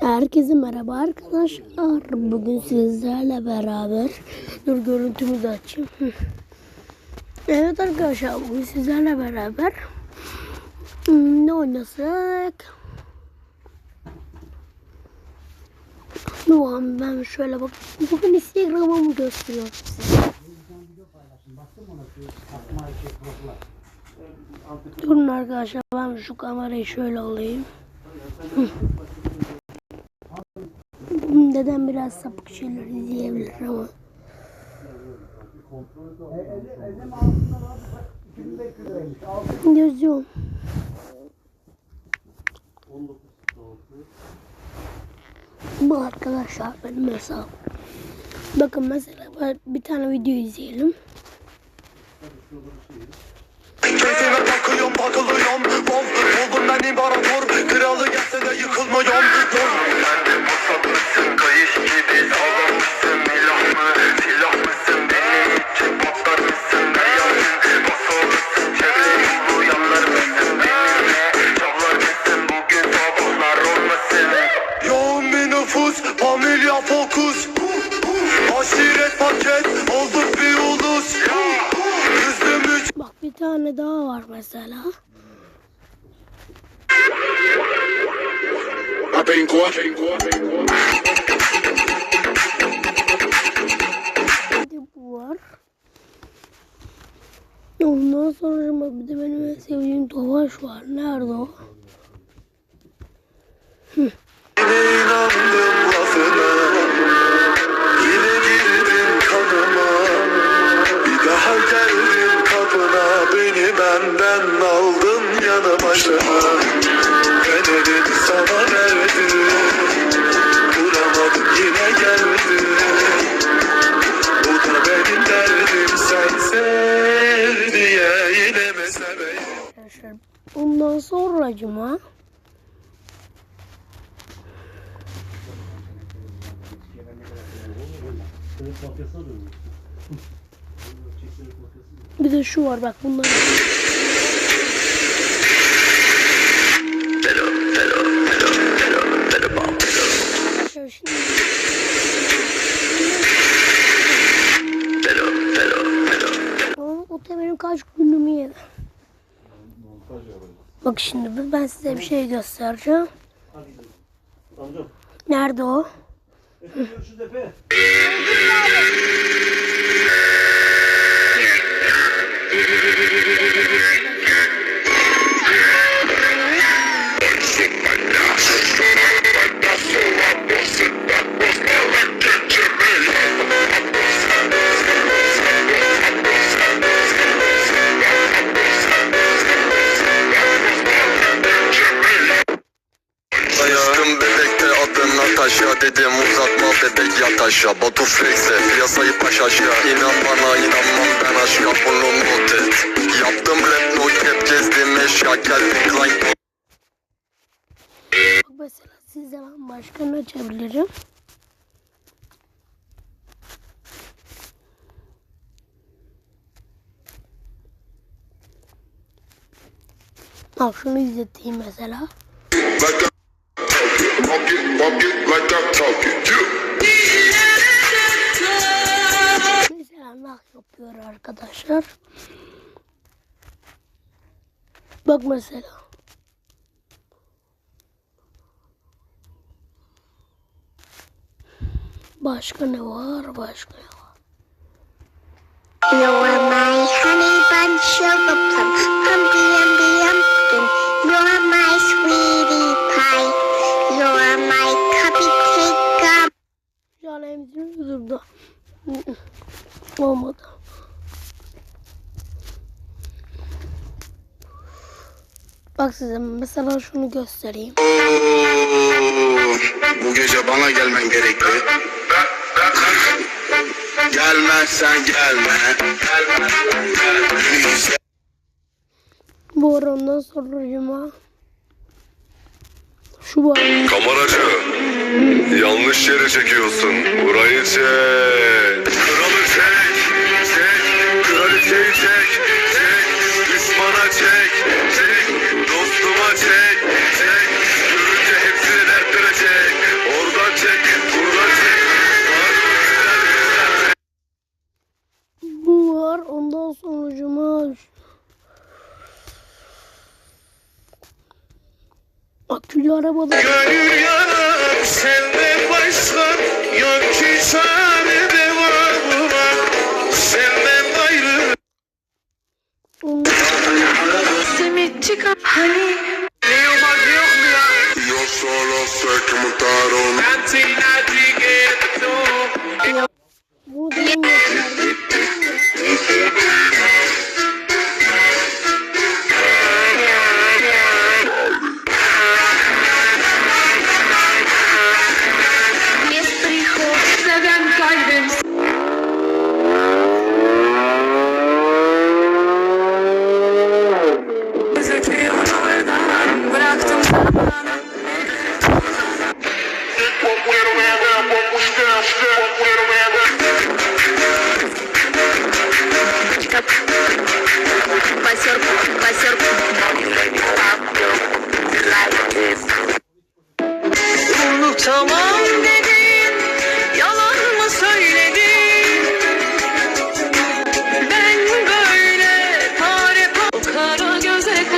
Herkese merhaba arkadaşlar. Bugün sizlerle beraber dur görüntümüzü açayım. Evet arkadaşlar bugün sizlerle beraber hmm, ne oynasak? Abi ben şöyle bak. Bugün Instagram'ımı gösteriyorum. Durun arkadaşlar ben şu kamerayı şöyle alayım. Dedem biraz sapık şeyler izleyebilir ama. Yazıyorum. Bu arkadaşlar benim hesabım. Bakın mesela bir tane video izleyelim. Keyfime bakıyorum takılıyorum Bol buldum ben imparator Kralı gelse de yıkılmıyorum tane daha var mesela. Bir de bu var. Ondan sonra bir de benim en sevdiğim Tofaş var. Nerede o? Bir daha kapına Beni benden aldın yanı başına Bedelini sana verdim Vuramadım yine geldim Bu da benim derdim Sen sev diye yine Arkadaşlar ondan sonra cuma bir de şu var bak bunlar o, da benim kaç günümü yedi. Bak şimdi ben size bir şey göstereceğim. Nerede o? Efe. Natasha Dedim uzatma bebek yat aşağı Batu flex'e piyasayı paş aşağı İnan bana. inanmam mesela size ben başka ne açabilirim? Bak şunu izleteyim mesela. Mesela nah yapıyor arkadaşlar. Bak mesela. Başka ne var? Başka ne var? You are my honey bun sugar plum, pumpy umby umpkin. You are my sweetie pie. You are my cupcake gum. Şu an emzirme durdu. Olmadı. Bak size mesela şunu göstereyim. Bu gece bana gelmen gerekli. Gelmezsen gelme. Please. Bu ara ondan sonra cuma. Şu var. Kameracı, yanlış yere çekiyorsun. Burayı çek. Kralı çek, çek. Kraliçeyi çek, çek. Düşmana çek, Al sonucumu al. Akülü arabada. Gönül yanar sende başka yok ki çare de var buna senden gayrı. Simitçi hani Yo solo sé que montaron. Cantina,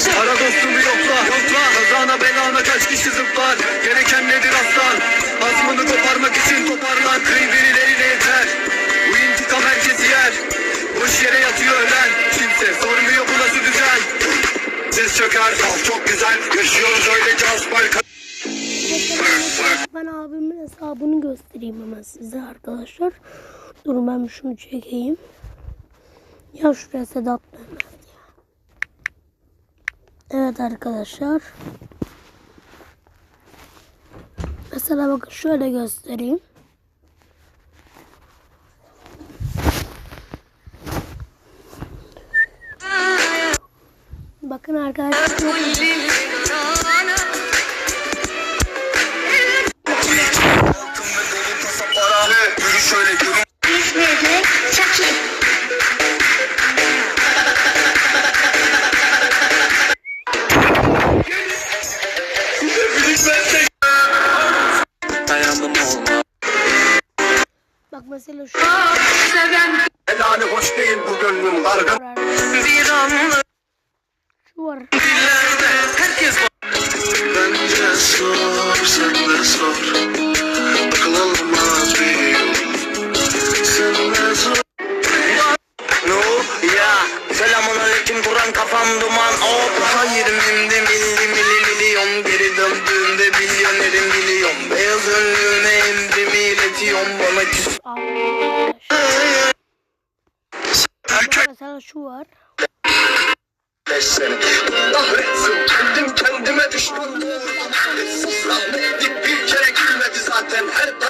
göze kaşı Kara dostum bir yokla yokla Kazana belana kaç kişi zıplar Gereken nedir aslan? Azmını koparmak için toparlan. Kıy birilerine yeter. Bu intikam herkes yer. Boş yere yatıyor ölen. Kimse sormuyor bu nasıl düzen? Ses çöker saf çok güzel. Yaşıyoruz öylece asfal Ben abimin hesabını göstereyim hemen size arkadaşlar. Durun ben şunu çekeyim. Ya şuraya Sedat Mehmet. Evet arkadaşlar. Mesela bakın şöyle göstereyim. Bakın arkadaşlar. Bak Mesela şu var. kendim kendime düşman bir kere gülmedi zaten. Her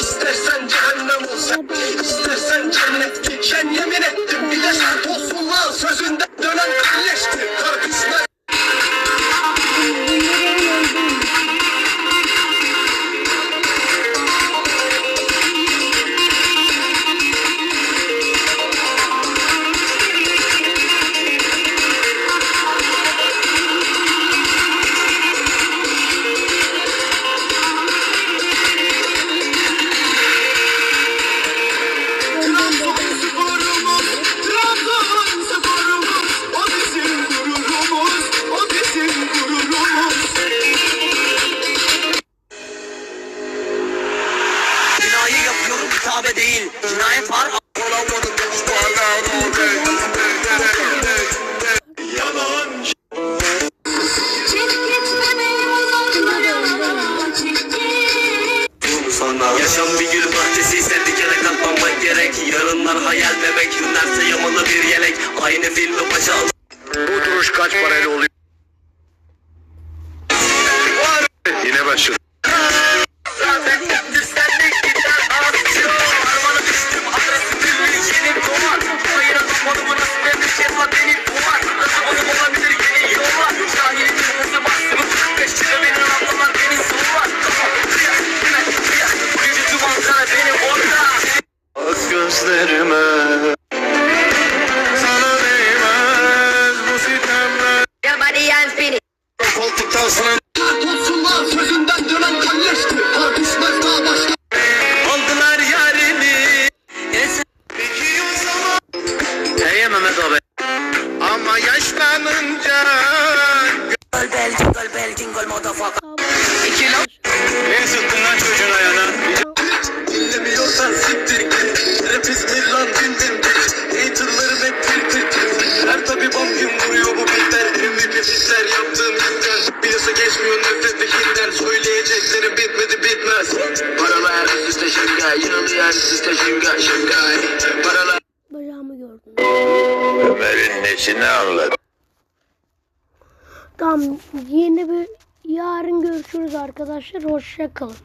İstersen cehennem olsun İstersen cennet. Geçen yemin ettim Bir de şart olsun lan. Sözünde dönen kaç parayla oluyor? Abi Ama yaşlanınca Gel belki single motherfucker. İki lan. Ne sıktın lan çocuğun ayağına? Dinlemiyorsan siktir git. Rap İzmir lan din din git. Haterlarım hep tir tir tir Her tabi bam gün vuruyor bu bitler MVP fitler yaptığım hitler Piyasa geçmiyor nefrettekinden Söyleyeceklerim bitmedi bitmez. Paralar üst üste şınga Yığılıyor üst üste şınga şınga Paralar Bacağımı gördüm. Ömer'in nesini anladın? Tamam yeni bir yarın görüşürüz arkadaşlar. Hoşça kalın.